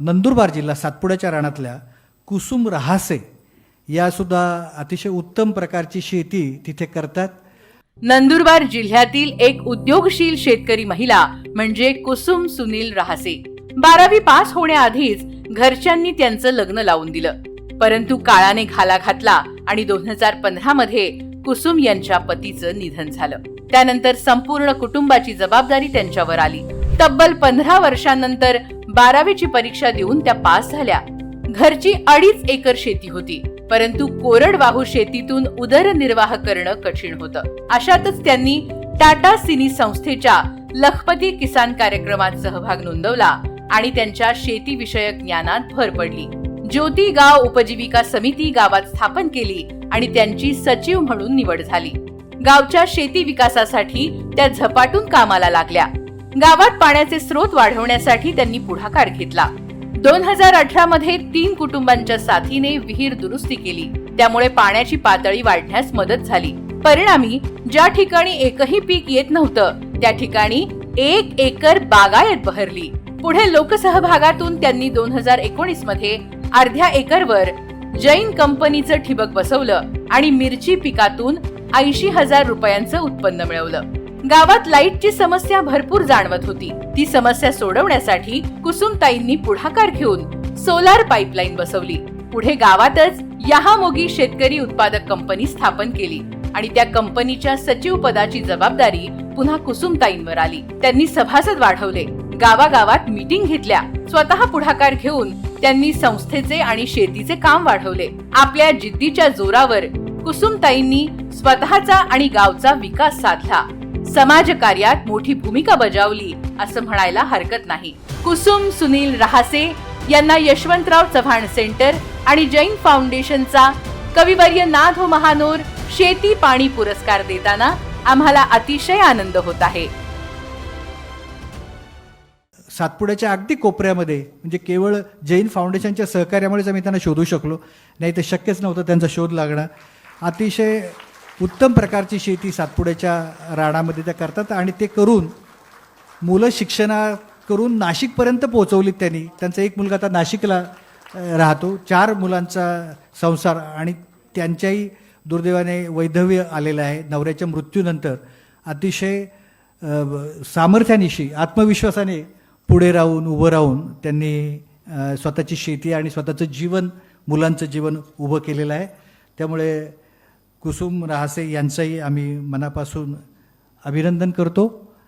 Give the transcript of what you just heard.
नंदुरबार जिल्हा सातपुड्याच्या रानातल्या कुसुम रहासे या सुद्धा अतिशय उत्तम प्रकारची शेती तिथे करतात. नंदुरबार जिल्ह्यातील एक उद्योगशील शेतकरी महिला म्हणजे कुसुम सुनील रहासे. बारावी पास होण्याआधीच घरच्यांनी त्यांचं लग्न लावून दिलं. परंतु काळाने घाला घातला आणि दोन हजार पंधरा मध्ये कुसुम यांच्या पतीचं निधन झालं. त्यानंतर संपूर्ण कुटुंबाची जबाबदारी त्यांच्यावर आली. तब्बल पंधरा वर्षांनंतर बारावीची परीक्षा देऊन त्या पास झाल्या. घरची अडीच एकर शेती होती परंतु कोरडवाहू शेतीतून उदरनिर्वाह करणं कठीण होतं. अशातच त्यांनी टाटा सिनी संस्थेच्या लखपती किसान कार्यक्रमात सहभाग नोंदवला आणि त्यांच्या शेतीविषयक ज्ञानात भर पडली. ज्योती गाव उपजीविका समिती गावात स्थापन केली आणि त्यांची सचिव म्हणून निवड झाली. गावच्या शेती विकासासाठी त्या झपाटून कामाला लागल्या. गावात पाण्याचे स्रोत वाढवण्यासाठी त्यांनी पुढाकार घेतला. दोन हजार अठरा मध्ये तीन कुटुंबांच्या साथीने विहीर दुरुस्ती केली. त्यामुळे पाण्याची पातळी वाढण्यास मदत झाली. परिणामी ज्या ठिकाणी एकही पीक येत नव्हतं त्या ठिकाणी एक एकर बागायत बहरली. पुढे लोकसहभागातून त्यांनी दोन हजार एकोणीसमध्ये अर्ध्या एकरवर जैन कंपनीचं ठिबक बसवलं आणि मिरची पिकातून ऐंशी हजार रुपयांचं उत्पन्न मिळवलं. गावात लाईटची समस्या भरपूर जाणवत होती. ती समस्या सोडवण्यासाठी कुसुमताईंनी पुढाकार घेऊन सोलार पाईपलाईन बसवली. पुढे गावातच यहामोगी शेतकरी उत्पादक कंपनी स्थापन केली आणि त्या कंपनीच्या सचिव पदाची जबाबदारी पुन्हा कुसुमताईंवर आली. त्यांनी सभासद वाढवले. गावागावात मीटिंग घेतल्या. स्वतः पुढाकार घेऊन त्यांनी संस्थेचे आणि शेतीचे काम वाढवले. आपल्या जिद्दीच्या जोरावर कुसुमताईंनी स्वतःचा आणि गावचा विकास साधला. समाजकार्यात मोठी भूमिका बजावली असं म्हणायला हरकत नाही. कुसुम सुनील रहासे यांना यशवंतराव चव्हाण सेंटर आणि जैन फाउंडेशनचा कविवर्य नाथ महानोर शेती पाणी पुरस्कार देताना आम्हाला अतिशय आनंद होत आहे. सातपुड्याच्या अगदी कोपऱ्यामध्ये म्हणजे केवळ जैन फाउंडेशनच्या सहकार्यामुळेच आम्ही त्यांना शोधू शकलो नाही तर शक्यच नव्हतं त्यांचा शोध लागणं. अतिशय उत्तम प्रकारची शेती सातपुड्याच्या रानामध्ये त्या करतात आणि ते करून मुलं शिक्षणा करून नाशिकपर्यंत पोहोचवलीत त्यांनी. त्यांचा एक मुलगा आता नाशिकला राहतो. चार मुलांचा संसार आणि त्यांच्याही दुर्दैवाने वैधव्य आलेलं आहे. नवऱ्याच्या मृत्यूनंतर अतिशय सामर्थ्यानिशी आत्मविश्वासाने पुढे राहून उभं राहून त्यांनी स्वतःची शेती आणि स्वतःचं जीवन मुलांचं जीवन उभं केलेलं आहे. त्यामुळे कुसुम रहासे यांचंही आम्ही मनापासून अभिनंदन करतो.